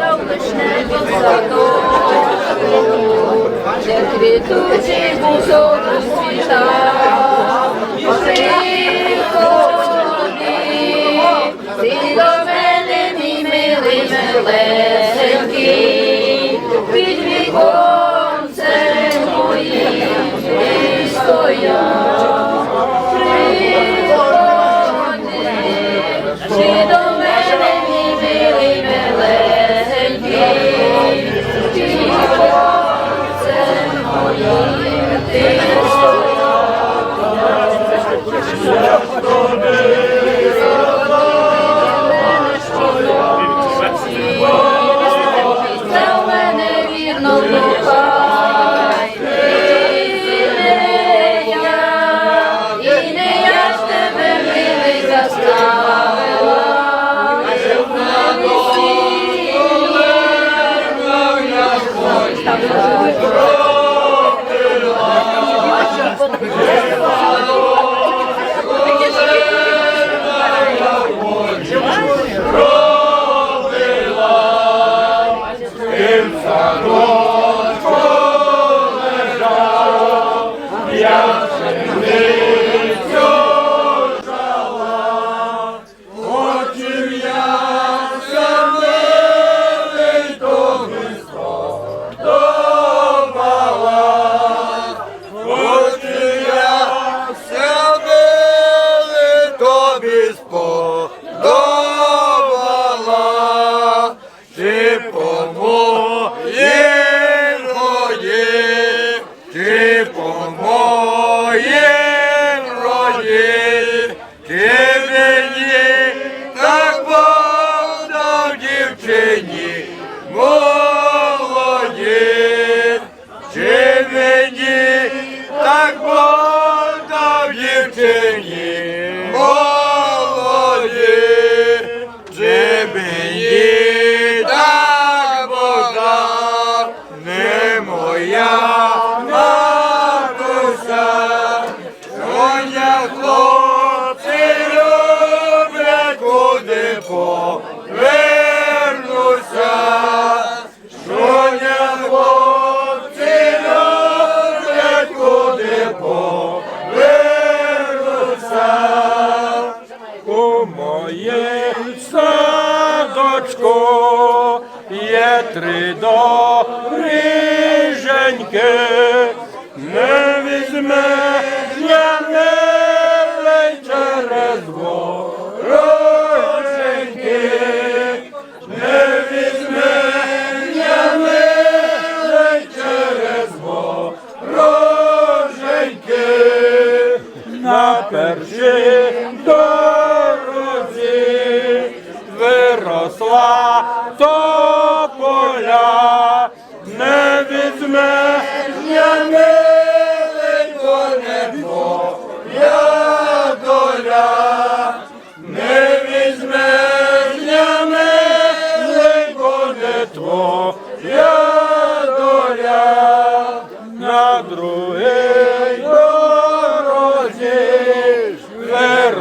Ягода в вишневім саду, де квітучий бузок розцвітав. Приходи, ти до мене, мій милий милесенький, під віконцем моїм ти стояв. Приходи, чи до моїм доріженьки, не візьме милий через вороженьки, не візьме милий через вороженьки, на першій дорозі виросла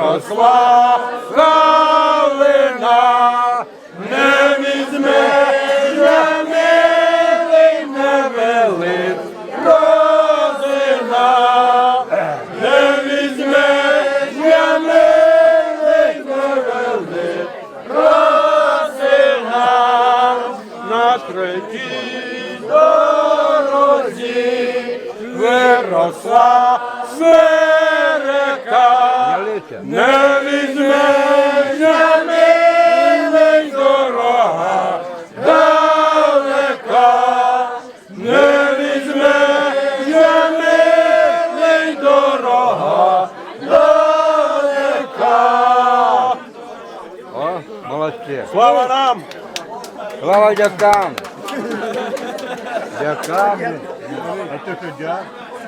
виросла галина, не візьме милий, не велик розина, не візьме милий, не велик розина, на третій дорозі виросла смерека, не візьме милий дорога далека, не візьме я милий дорога далека. О, молодці. Слава нам! Слава дякам. Дякам. А ти що дяк?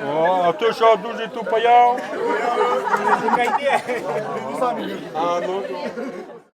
О, а ти що дуже тупаяв? А, ну,